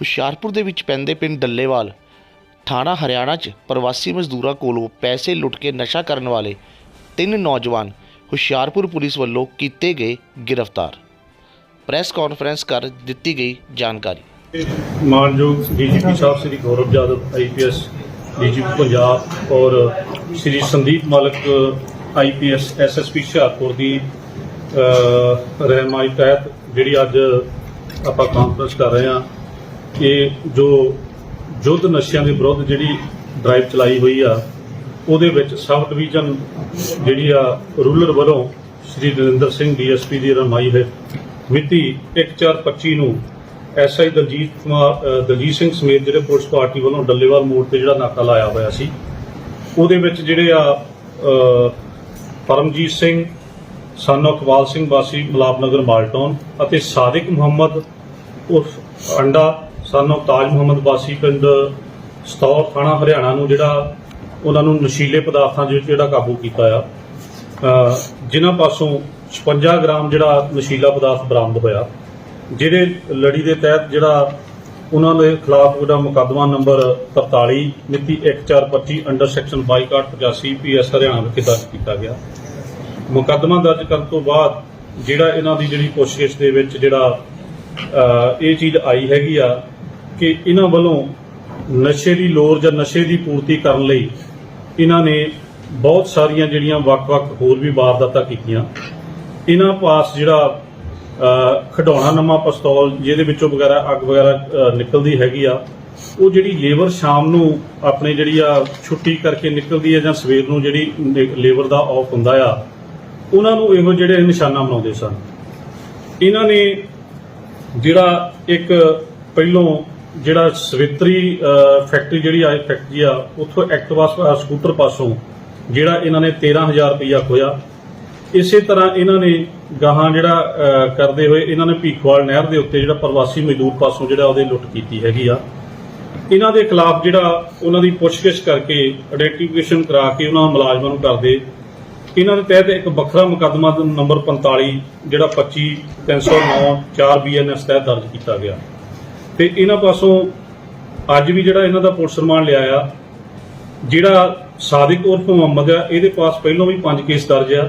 ਹੁਸ਼ਿਆਰਪੁਰ ਦੇ ਵਿੱਚ ਪੈਂਦੇ ਪਿੰਡ ਡੱਲੇਵਾਲ ਥਾਣਾ ਹਰਿਆਣਾ 'ਚ ਪ੍ਰਵਾਸੀ ਮਜ਼ਦੂਰਾਂ ਕੋਲੋਂ ਪੈਸੇ ਲੁੱਟ ਕੇ ਨਸ਼ਾ ਕਰਨ ਵਾਲੇ ਤਿੰਨ ਨੌਜਵਾਨ ਹੁਸ਼ਿਆਰਪੁਰ ਪੁਲਿਸ ਵੱਲੋਂ ਕੀਤੇ ਗਏ ਗ੍ਰਿਫਤਾਰ। ਪ੍ਰੈਸ ਕਾਨਫਰੰਸ ਕਰ ਦਿੱਤੀ ਗਈ ਜਾਣਕਾਰੀ। ਮਾਨਯੋਗ ਡੀਜੀਪੀ ਸਾਹਿਬ ਸ੍ਰੀ ਗੌਰਵ ਜਾਦਵ ਆਈਪੀਐਸ ਡੀਜੀਪੀ ਪੰਜਾਬ ਔਰ ਸ੍ਰੀ ਸੰਦੀਪ ਮਾਲਕ ਆਈਪੀਐਸ ਐਸਐਸਪੀ ਹੁਸ਼ਿਆਰਪੁਰ ਦੀ ਅਹ, ਰਹਿਨਮਾਈ ਤਹਿਤ ਜਿਹੜੀ ਅੱਜ ਆਪਾਂ ਕਾਨਫਰੰਸ ਕਰ ਰਹੇ ਹਾਂ ਕਿ ਜੋ ਯੁੱਧ ਨਸ਼ਿਆਂ ਦੇ ਵਿਰੁੱਧ ਜਿਹੜੀ ਡਰਾਈਵ ਚਲਾਈ ਹੋਈ ਆ, ਉਹਦੇ ਵਿੱਚ ਸਬ ਡਿਵੀਜ਼ਨ ਜਿਹੜੀ ਆ ਰੂਰਲ ਵੱਲੋਂ ਸ੍ਰੀ ਨਰਿੰਦਰ ਸਿੰਘ ਡੀਐਸਪੀ ਦੀ ਰਹਿਨਮਾਈ ਹੈ ਮਿਤੀ 1425 ਨੂੰ ਐਸਆਈ ਦਲਜੀਤ ਕੁਮਾਰ ਦਲਜੀਤ ਸਿੰਘ ਸਮੇਤ ਜਿਹੜੇ ਪੁਲਿਸ ਪਾਰਟੀ ਵੱਲੋਂ ਡੱਲੇਵਾਲ ਮੋੜ ਤੇ ਜਿਹੜਾ ਨਾਕਾ ਲਾਇਆ ਹੋਇਆ ਸੀ, ਉਹਦੇ ਵਿੱਚ ਜਿਹੜੇ ਆ ਪਰਮਜੀਤ ਸਿੰਘ ਸਨ ਇਕਬਾਲ ਸਿੰਘ ਵਾਸੀ ਮਲਾਪਨਗਰ ਮਾਲਟੌਨ ਅਤੇ ਸਾਦਿਕ ਮੁਹੰਮਦ ਉਰਫ ਅੰਡਾ ਸਨ ਤਾਜ ਮੁਹੰਮਦ ਵਾਸੀ ਪਿੰਡ ਸਤੌਰ ਥਾਣਾ ਹਰਿਆਣਾ ਨੂੰ ਜਿਹੜਾ ਉਹਨਾਂ ਨੂੰ ਨਸ਼ੀਲੇ ਪਦਾਰਥਾਂ ਦੇ ਵਿੱਚ ਜਿਹੜਾ ਕਾਬੂ ਕੀਤਾ ਆ। ਜਿਨ੍ਹਾਂ ਪਾਸੋਂ 56 ਗ੍ਰਾਮ ਜਿਹੜਾ ਨਸ਼ੀਲਾ ਪਦਾਰਥ ਬਰਾਮਦ ਹੋਇਆ, ਜਿਹਦੇ ਲੜੀ ਦੇ ਤਹਿਤ ਜਿਹੜਾ ਉਹਨਾਂ ਦੇ ਖਿਲਾਫ ਜਿਹੜਾ ਮੁਕੱਦਮਾ ਨੰਬਰ 43 ਮਿਤੀ 1425 ਅੰਡਰ ਸੈਕਸ਼ਨ 2285 ਪੀਐਸ ਹਰਿਆਣਾ ਵਿਖੇ ਦਰਜ ਕੀਤਾ ਗਿਆ। ਮੁਕੱਦਮਾ ਦਰਜ ਕਰਨ ਤੋਂ ਬਾਅਦ ਜਿਹੜਾ ਇਹਨਾਂ ਦੀ ਜਿਹੜੀ ਪੁੱਛਗਿੱਛ ਦੇ ਵਿੱਚ ਜਿਹੜਾ ਇਹ ਚੀਜ਼ ਆਈ ਹੈਗੀ ਆ ਕਿ ਇਹਨਾਂ ਵੱਲੋਂ ਨਸ਼ੇ ਦੀ ਲੋੜ ਜਾਂ ਨਸ਼ੇ ਦੀ ਪੂਰਤੀ ਕਰਨ ਲਈ ਇਹਨਾਂ ਨੇ ਬਹੁਤ ਸਾਰੀਆਂ ਜਿਹੜੀਆਂ ਵੱਖ-ਵੱਖ ਹੋਰ ਵੀ ਵਾਰਦਾਤਾਂ ਕੀਤੀਆਂ। ਇਹਨਾਂ ਪਾਸ ਜਿਹੜਾ ਅਹ, ਖਿਡੌਣਾ ਨਵਾਂ ਪਿਸਤੌਲ ਜਿਹਦੇ ਵਿੱਚੋਂ ਵਗੈਰਾ ਅੱਗ ਵਗੈਰਾ ਨਿਕਲਦੀ ਹੈਗੀ ਆ ਉਹ ਜਿਹੜੀ ਲੇਬਰ ਸ਼ਾਮ ਨੂੰ ਆਪਣੇ ਜਿਹੜੀ ਆ ਛੁੱਟੀ ਕਰਕੇ ਨਿਕਲਦੀ ਹੈ ਜਾਂ ਸਵੇਰ ਨੂੰ ਜਿਹੜੀ ਲੇਬਰ ਦਾ ਆਫ ਹੁੰਦਾ ਆ ਉਹਨਾਂ ਨੂੰ ਇਹੋ ਜਿਹੜੇ ਨਿਸ਼ਾਨਾ ਬਣਾਉਂਦੇ ਸਨ। ਇਹਨਾਂ ਨੇ ਜਿਹੜਾ ਇੱਕ ਪਹਿਲੋਂ ਜਿਹੜਾ ਸਵਿਤਰੀ ਫੈਕਟਰੀ ਜਿਹੜੀ ਆ ਫੈਕਟਰੀ ਆ, ਉੱਥੋਂ ਐਕਟਿਵਾ ਸ- ਸਕੂਟਰ ਪਾਸੋਂ ਜਿਹੜਾ ਇਹਨਾਂ ਨੇ 13000 ਰੁਪਇਆ ਖੋਇਆ। ਇਸੇ ਤਰ੍ਹਾਂ ਇਹਨਾਂ ਨੇ ਗਾਹਾਂ ਜਿਹੜਾ ਕਰਦੇ ਹੋਏ ਇਹਨਾਂ ਨੇ ਭੀਖਵਾਲ ਨਹਿਰ ਦੇ ਉੱਤੇ ਜਿਹੜਾ ਪ੍ਰਵਾਸੀ ਮਜ਼ਦੂਰ ਪਾਸੋਂ ਜਿਹੜਾ ਉਹਦੇ ਲੁੱਟ ਕੀਤੀ ਹੈਗੀ ਆ। ਇਹਨਾਂ ਦੇ ਖਿਲਾਫ ਜਿਹੜਾ ਉਹਨਾਂ ਦੀ ਪੁੱਛਗਿੱਛ ਕਰਕੇ ਆਇਡੈਂਟੀਫਿਕੇਸ਼ਨ ਕਰਾ ਕੇ ਉਹਨਾਂ ਮੁਲਾਜ਼ਮਾਂ ਨੂੰ ਕਰਦੇ। ਇਹਨਾਂ ਦੇ ਤਹਿਤ ਇੱਕ ਵੱਖਰਾ ਮੁਕੱਦਮਾ ਨੰਬਰ 45 ਜਿਹੜਾ 25 309 4 ਬੀਐਨਐਸ ਤਹਿਤ ਦਰਜ ਕੀਤਾ ਗਿਆ। ਤੇ ਇਹਨਾਂ ਪਾਸੋਂ ਅੱਜ ਵੀ ਜਿਹੜਾ ਇਹਨਾਂ ਦਾ ਪੁਲਿਸ ਰਿਮਾਂਡ ਲਿਆ ਆ, ਜਿਹੜਾ ਸਾਦਿਕ ਉਰਫ ਮੁਹੰਮਦ ਆ, ਇਹਦੇ ਪਾਸ ਪਹਿਲਾਂ ਵੀ 5 ਕੇਸ ਦਰਜ ਆ।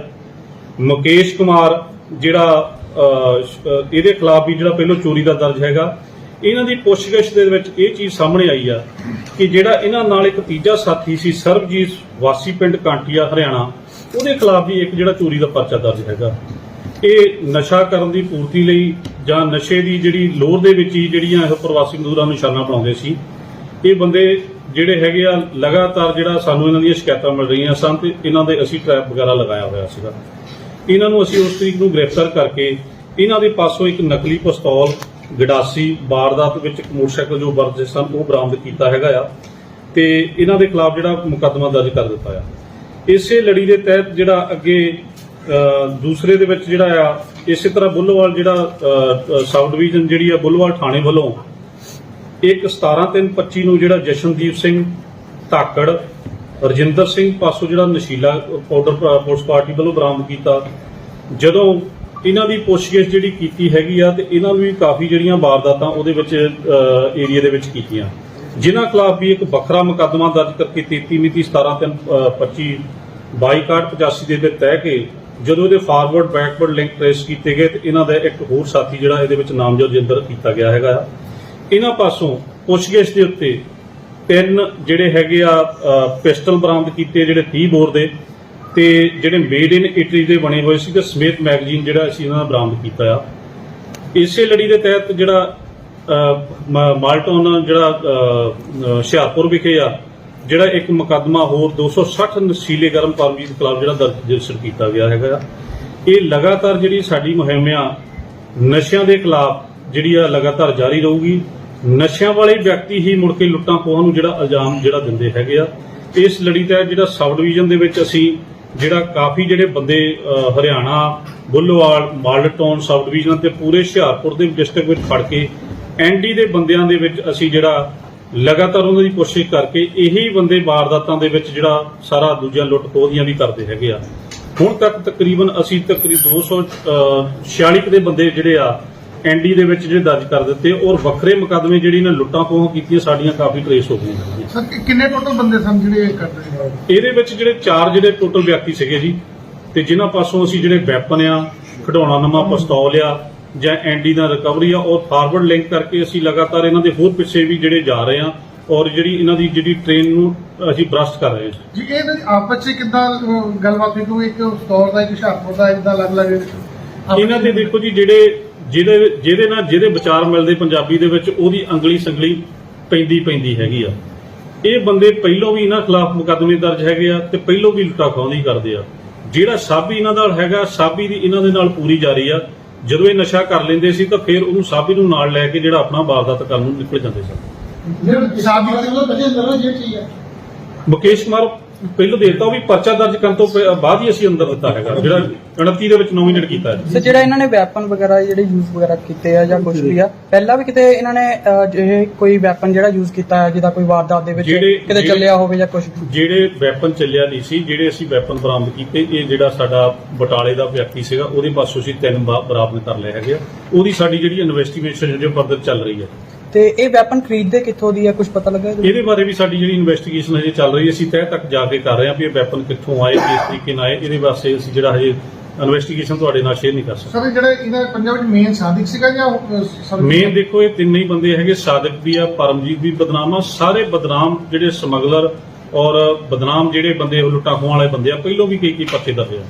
ਮੁਕੇਸ਼ ਕੁਮਾਰ ਜਿਹੜਾ ਇਹਦੇ ਖਿਲਾਫ ਵੀ ਜਿਹੜਾ ਪਹਿਲਾਂ ਚੋਰੀ ਦਾ ਦਰਜ ਹੈਗਾ। ਇਹਨਾਂ ਦੀ ਪੁੱਛਗਿੱਛ ਦੇ ਵਿੱਚ ਇਹ ਚੀਜ਼ ਸਾਹਮਣੇ ਆਈ ਆ ਕਿ ਜਿਹੜਾ ਇਹਨਾਂ ਨਾਲ ਇੱਕ ਤੀਜਾ ਸਾਥੀ ਸੀ, ਸਰਬਜੀਤ, ਵਾਸੀ ਪਿੰਡ ਕਾਂਟੀਆ, ਹਰਿਆਣਾ, ਉਹਦੇ ਖਿਲਾਫ ਵੀ ਇੱਕ ਜਿਹੜਾ ਚੋਰੀ ਦਾ ਪਰਚਾ ਦਰਜ ਹੈਗਾ। ਇਹ ਨਸ਼ਾ ਕਰਨ ਦੀ ਪੂਰਤੀ ਲਈ ਜਾਂ ਨਸ਼ੇ ਦੀ ਜਿਹੜੀ ਲੋਰ ਦੇ ਵਿੱਚ ਹੀ ਜਿਹੜੀਆਂ ਇਹ ਪ੍ਰਵਾਸੀ ਮਜ਼ਦੂਰਾਂ ਨੂੰ ਨਿਸ਼ਾਨਾ ਬਣਾਉਂਦੇ ਸੀ, ਇਹ ਬੰਦੇ ਜਿਹੜੇ ਹੈਗੇ ਆ, ਲਗਾਤਾਰ ਜਿਹੜਾ ਸਾਨੂੰ ਇਹਨਾਂ ਦੀਆਂ ਸ਼ਿਕਾਇਤਾਂ ਮਿਲ ਰਹੀਆਂ ਸਨ ਤੇ ਇਹਨਾਂ ਦੇ ਅਸੀਂ ਟ੍ਰੈਪ ਵਗੈਰਾ ਲਗਾਇਆ ਹੋਇਆ ਸੀਗਾ। ਇਹਨਾਂ ਨੂੰ ਅਸੀਂ ਉਸ ਤਰੀਕ ਨੂੰ ਗ੍ਰਿਫਤਾਰ ਕਰਕੇ ਇਹਨਾਂ ਦੇ ਪਾਸੋਂ ਇੱਕ ਨਕਲੀ ਪਿਸਤੌਲ, ਗਡਾਸੀ ਵਾਰਦਾਤ ਵਿੱਚ ਇੱਕ ਮੋਟਰਸਾਈਕਲ ਜੋ ਵਰਤੇ ਸਨ, ਉਹ ਬਰਾਮਦ ਕੀਤਾ ਹੈਗਾ ਆ ਤੇ ਇਹਨਾਂ ਦੇ ਖਿਲਾਫ ਜਿਹੜਾ ਮੁਕੱਦਮਾ ਦਰਜ ਕਰ ਦਿੱਤਾ ਆ। ਇਸੇ ਲੜੀ ਦੇ ਤਹਿਤ ਜਿਹੜਾ ਅੱਗੇ ਦੂਸਰੇ ਦੇ ਵਿੱਚ ਜਿਹੜਾ ਆ ਇਸੇ ਤਰ੍ਹਾਂ ਬੁੱਲੋਵਾਲ ਜਿਹੜਾ ਸਬ ਡਿਵੀਜ਼ਨ ਜਿਹੜੀ ਆ ਬੁੱਲੋਵਾਲ ਥਾਣੇ ਵੱਲੋਂ ਇੱਕ 17/3/25 ਨੂੰ ਜਿਹੜਾ ਜਸ਼ਨਦੀਪ ਸਿੰਘ ਧਾਕੜ, ਰਜਿੰਦਰ ਸਿੰਘ ਪਾਸੋਂ ਜਿਹੜਾ ਨਸ਼ੀਲਾ ਪਾਊਡਰ ਪੁਲਿਸ ਪਾਰਟੀ ਵੱਲੋਂ ਬਰਾਮਦ ਕੀਤਾ, ਜਦੋਂ ਇਹਨਾਂ ਦੀ ਪੁੱਛਗਿੱਛ ਜਿਹੜੀ ਕੀਤੀ ਹੈਗੀ ਆ ਤੇ ਇਹਨਾਂ ਨੂੰ ਵੀ ਕਾਫੀ ਜਿਹੜੀਆਂ ਵਾਰਦਾਤਾਂ ਉਹਦੇ ਵਿੱਚ ਏਰੀਆ ਦੇ ਵਿੱਚ ਕੀਤੀਆਂ। ਜਿਨ੍ਹਾਂ ਖਿਲਾਫ ਵੀ ਇੱਕ ਵੱਖਰਾ ਮੁਕੱਦਮਾ ਦਰਜ ਕਰਕੇ 33 ਮਿਤੀ 17/3/25 2285 ਦੇ ਵਿੱਚ ਤਹਿ ਕੇ ਜਦੋਂ ਇਹਦੇ ਫਾਰਵਰਡ ਬੈਕਵਰਡ ਲਿੰਕ ਟ੍ਰੇਸ ਕੀਤੇ ਗਏ ਤੇ ਇਹਨਾਂ ਦਾ ਇੱਕ ਹੋਰ ਸਾਥੀ ਜਿਹੜਾ ਇਹਦੇ ਵਿੱਚ ਨਾਮਜ਼ਦ ਜਿੰਦਰ ਕੀਤਾ ਗਿਆ ਹੈਗਾ ਆ। ਇਹਨਾਂ ਪਾਸੋਂ ਪੁੱਛਗਿੱਛ ਦੇ ਉੱਤੇ ਤਿੰਨ ਜਿਹੜੇ ਹੈਗੇ ਆ ਪਿਸਟਲ ਬਰਾਮਦ ਕੀਤੇ ਜਿਹੜੇ 30 ਬੋਰ ਦੇ ਤੇ ਜਿਹੜੇ ਮੇਡ ਇਨ ਇਟਲੀ ਦੇ ਬਣੇ ਹੋਏ ਸੀ ਤੇ ਸਮੇਤ ਮੈਗਜ਼ੀਨ ਜਿਹੜਾ ਅਸੀਂ ਇਹਨਾਂ ਦਾ ਬਰਾਮਦ ਕੀਤਾ ਆ ਇਸੇ ਲੜੀ ਦੇ ਤਹਿਤ ਜਿਹੜਾ ਮ- ਮਾਲਟੋਨ ਜਿਹੜਾ ਹੁਸ਼ਿਆਰਪੁਰ ਵਿਖੇ ਆ ਜਿਹੜਾ ਇੱਕ ਮੁਕੱਦਮਾ ਹੋਰ 260 ਨਸ਼ੀਲੇ ਗਰਮ ਪਰਮਜੀਤ ਖਿਲਾਫ ਜਿਹੜਾ ਦਰਜ ਰਜਿਸਟਰ ਕੀਤਾ ਗਿਆ ਹੈਗਾ ਆ। ਇਹ ਲਗਾਤਾਰ ਜਿਹੜੀ ਸਾਡੀ ਮੁਹਿੰਮ ਆ ਨਸ਼ਿਆਂ ਦੇ ਖਿਲਾਫ ਜਿਹੜੀ ਆ ਲਗਾਤਾਰ ਜਾਰੀ ਰਹੂਗੀ ਨਸ਼ਿਆਂ ਵਾਲੇ ਵਿਅਕਤੀ ਹੀ ਮੁੜ ਕੇ ਲੁੱਟਾਂ ਖੋਹਾਂ ਨੂੰ ਜਿਹੜਾ ਇਲਜ਼ਾਮ ਜਿਹੜਾ ਦਿੰਦੇ ਹੈਗੇ ਆ ਇਸ ਲੜੀ ਤਹਿਤ ਜਿਹੜਾ ਸਬ ਡਿਵੀਜ਼ਨ ਦੇ ਵਿੱਚ ਅਸੀਂ ਜਿਹੜਾ ਕਾਫੀ ਜਿਹੜੇ ਬੰਦੇ ਅ, ਹਰਿਆਣਾ ਬੁੱਲੋਵਾਲ ਮਾਲਟੌਨ ਸਬ ਡਿਵੀਜ਼ਨ ਤੇ ਪੂਰੇ ਹੁਸ਼ਿਆਰਪੁਰ ਦੇ ਡਿਸਟ੍ਰਿਕਟ ਵਿੱਚ ਫੜ ਕੇ ਐਨਡੀ ਦੇ ਬੰਦਿਆਂ ਦੇ ਵਿੱਚ ਅਸੀਂ ਜਿਹੜਾ ਲਗਾਤਾਰ ਉਹਨਾਂ ਦੀ ਕੋਸ਼ਿਸ਼ ਕਰਕੇ ਇਹੀ ਬੰਦੇ ਵਾਰਦਾਤਾਂ ਦੇ ਵਿੱਚ ਜਿਹੜਾ ਸਾਰਾ ਦੂਜੀਆਂ ਲੁੱਟ ਖੋਹ ਦੀਆਂ ਵੀ ਕਰਦੇ ਹੈਗੇ ਆ। ਹੁਣ ਤੱਕ ਤਕਰੀਬਨ ਅਸੀਂ ਤਕਰੀਬ 246 ਕੁ ਦੇ ਬੰਦੇ ਜਿਹੜੇ ਆ ਐਨਡੀ ਦੇ ਵਿੱਚ ਜਿਹੜੇ ਦਰਜ ਕਰ ਦਿੱਤੇ ਔਰ ਵੱਖਰੇ ਮੁਕੱਦਮੇ ਜਿਹੜੀ ਨੇ ਲੁੱਟਾਂ ਖੋਹਾਂ ਕੀਤੀਆਂ ਸਾਡੀਆਂ ਕਾਫੀ ਟਰੇਸ ਹੋ ਗਈਆਂ ਸਰ ਕਿੰਨੇ ਟੋਟਲ ਬੰਦੇ ਸਨ ਜਿਹੜੇ ਇਹ ਕਰਦੇ ਇਹਦੇ ਵਿੱਚ ਜਿਹੜੇ ਚਾਰ ਜਿਹੜੇ ਟੋਟਲ ਵਿਅਕਤੀ ਸੀਗੇ ਜੀ ਤੇ ਜਿਨ੍ਹਾਂ ਪਾਸੋਂ ਅਸੀਂ ਜਿਹੜੇ ਵੈਪਨ ਆ ਖਿਡੌਣਾ ਨਵਾਂ ਪਿਸਤੌਲ ਆ ਜਾਂ ਐਨਡੀ ਦਾ ਰਿਕਵਰੀ ਆ ਔਰ ਫਾਰਵਰਡ ਲਿੰਕ ਕਰਕੇ ਅਸੀਂ ਲਗਾਤਾਰ ਇਹਨਾਂ ਦੇ ਹੋਰ ਪਿੱਛੇ ਵੀ ਜਿਹੜੇ ਜਾ ਰਹੇ ਆ ਔਰ ਜਿਹੜੀ ਇਹਨਾਂ ਦੀ ਜਿਹੜੀ ਟ੍ਰੇਨ ਨੂੰ ਅਸੀਂ ਬ੍ਰਸਟ ਕਰ ਰਹੇ ਹਾਂ ਜੀ ਇਹ ਇਹਦੇ ਆਪਸ ਚ ਕਿੱਦਾਂ ਅਹ, ਗੱਲਬਾਤ ਹੋਈ ਕਿਉਂਕਿ ਇੱਕ ਸਟੋਰ ਦਾ ਇੱਕ ਹੁਸ਼ਿਆਰਪੁਰ ਦਾ ਇਦਾਂ ਅਲੱਗ ਅਲੱਗ ਇਹਨਾਂ ਦੇ ਦੇਖੋ ਜੀ ਜਿਹੜੇ ਜਿਹਦੇ ਜਿਹਦੇ ਨਾਲ ਜਿਹਦੇ ਵਿਚਾਰ ਮਿਲਦੇ ਪੰਜਾਬੀ ਦੇ ਵਿੱਚ ਉਹਦੀ ਅੰਗਲੀ ਸੰਗਲੀ ਪੈਂਦੀ ਪੈਂਦੀ ਹੈਗੀ ਆ। ਇਹ ਬੰਦੇ ਪਹਿਲੋਂ ਵੀ ਇਹਨਾਂ ਖਿਲਾਫ ਮੁਕੱਦਮੇ ਦਰਜ ਹੈਗੇ ਆ ਤੇ ਪਹਿਲੋਂ ਵੀ ਲੁੱਟਾ ਖੋਹਦੀ ਕਰਦੇ ਆ। ਜਿਹੜਾ ਸਾਬੀ ਇਹਨਾਂ ਨਾਲ ਹੈਗਾ ਸਾਬੀ ਦੀ ਇਹਨਾਂ ਦੇ ਨਾਲ ਪੂਰੀ ਜਾਰੀ ਆ। ਜਦੋਂ ਇਹ ਨਸ਼ਾ ਕਰ ਲੈਂਦੇ ਸੀ ਤਾਂ ਫਿਰ ਉਹਨੂੰ ਸਾਬੀ ਨੂੰ ਨਾਲ ਲੈ ਕੇ ਜਿਹੜਾ ਆਪਣਾ ਵਾਰਦਾਤ ਕਰਨ ਨੂੰ ਨਿਕਲ ਜਾਂਦੇ ਸਨ ਜਿਹੜੇ ਸਾਬੀ ਬਚੇ ਅੰਦਰ ਨਾ ਜੇਲ੍ਹ ਚ ਹੀ ਹੈ ਮੁਕੇਸ਼ ਕੁਮਾਰ ਪਹਿਲੋਂ ਦੇਤਾ ਉਹ ਵੀ ਪਰਚਾ ਦਰਜ ਕਰਨ ਤੋਂ ਪਹਿ- ਬਾਅਦ ਹੀ ਅਸੀਂ ਅੰਦਰ ਦਿੱਤਾ ਹੈਗਾ ਜਿਹੜਾ 29 ਦੇ ਵਿੱਚ ਨੋਮੀਨੇਟ ਕੀਤਾ ਹੈ। ਸੋ ਜਿਹੜਾ ਇਹਨਾਂ ਨੇ ਵੈਪਨ ਵਗੈਰਾ ਜਿਹੜੇ ਯੂਜ਼ ਵਗੈਰਾ ਕੀਤੇ ਆ ਜਾਂ ਕੁਝ ਵੀ ਆ ਪਹਿਲਾਂ ਵੀ ਕਿਤੇ ਇਹਨਾਂ ਨੇ ਅਹ, ਜੇ ਕੋਈ ਵੈਪਨ ਜਿਹੜਾ ਯੂਜ਼ ਕੀਤਾ ਹੈ ਜਿਹਦਾ ਕੋਈ ਵਾਰਦਾਤ ਦੇ ਵਿੱਚ ਜਿਹੜੇ- ਕਿਤੇ ਜਿਹੜੇ- ਚੱਲਿਆ ਹੋਵੇ ਜਾਂ ਕੁਝ ਜਿਹੜੇ ਵੈਪਨ ਚੱਲਿਆ ਨਹੀਂ ਸੀ ਜਿਹੜੇ ਅਸੀਂ ਵੈਪਨ ਬਰਾਮਦ ਕੀਤੇ ਇਹ ਜਿਹੜਾ ਸਾਡਾ ਬਟਾਲੇ ਦਾ ਵਿਅਕਤੀ ਸੀਗਾ ਉਹਦੇ ਪਾਸੋਂ ਅਸੀਂ ਤਿੰਨ ਬਾ- ਬਰਾਮਦ ਕਰ ਲਏ ਹੈਗੇ ਆ। ਉਹਦੀ ਸਾਡੀ ਜਿਹੜੀ ਇਨਵੈਸਟੀਗੇਸ਼ਨ ਜੋ ਫਰਦਰ ਚੱਲ ਰਹੀ ਹੈ। ਤੇ ਇਹ ਵੈਪਨ ਖਰੀਦਦੇ ਕਿੱਥੋਂ ਦੀ ਆ ਕੁਝ ਪਤਾ ਲੱਗਾ ਇਹਦੇ? ਇਹਦੇ ਬਾਰੇ ਵੀ ਸਾਡੀ ਜਿਹੜੀ ਇਨਵੈਸਟੀਗੇਸ਼ਨ ਹਜੇ ਚੱਲ ਰਹੀ ਹੈ ਅਸੀਂ ਤਹਿ ਤੱਕ ਜਾ ਕੇ ਕਰ ਰਹੇ ਹਾਂ ਵੀ ਇਹ ਵੈਪਨ ਕਿੱਥੋਂ ਆਏ ਕਿਸ ਤਰੀਕੇ ਨਾਲ ਆਏ ਇਹਦੇ ਵਾਸਤੇ ਅਸੀਂ ਜਿਹੜਾ ਹਜੇ ਇਨਵੈਸਟੀਗੇਸ਼ਨ ਤੁਹਾਡੇ ਨਾਲ ਸ਼ੇਅਰ ਨਹੀਂ ਕਰ ਸਕਦੇ। ਸਰ ਜਿਹੜੇ ਇਹਨਾਂ ਪੰਜਾਬ ਵਿੱਚ ਮੇਨ ਸਾਦਿਕ ਸੀਗਾ ਜਾਂ ਸਰ ਮੇਨ ਦੇਖੋ ਇਹ ਤਿੰਨੇ ਹੀ ਬੰਦੇ ਹੈਗੇ ਸਾਦਿਕ ਵੀ ਆ ਪਰਮਜੀਤ ਵੀ ਬਦਨਾਮ ਆ ਸਾਰੇ ਬਦਨਾਮ ਜਿਹੜੇ ਸਮਗਲਰ ਔਰ ਬਦਨਾਮ ਜਿਹੜੇ ਬੰਦੇ ਉਹ ਲੁੱਟਾਂ ਖੋਹਾਂ ਵਾਲੇ ਬੰਦੇ ਆ ਪਹਿਲੋਂ ਵੀ ਕਈ ਕਈ ਪੱਤੇ ਆ।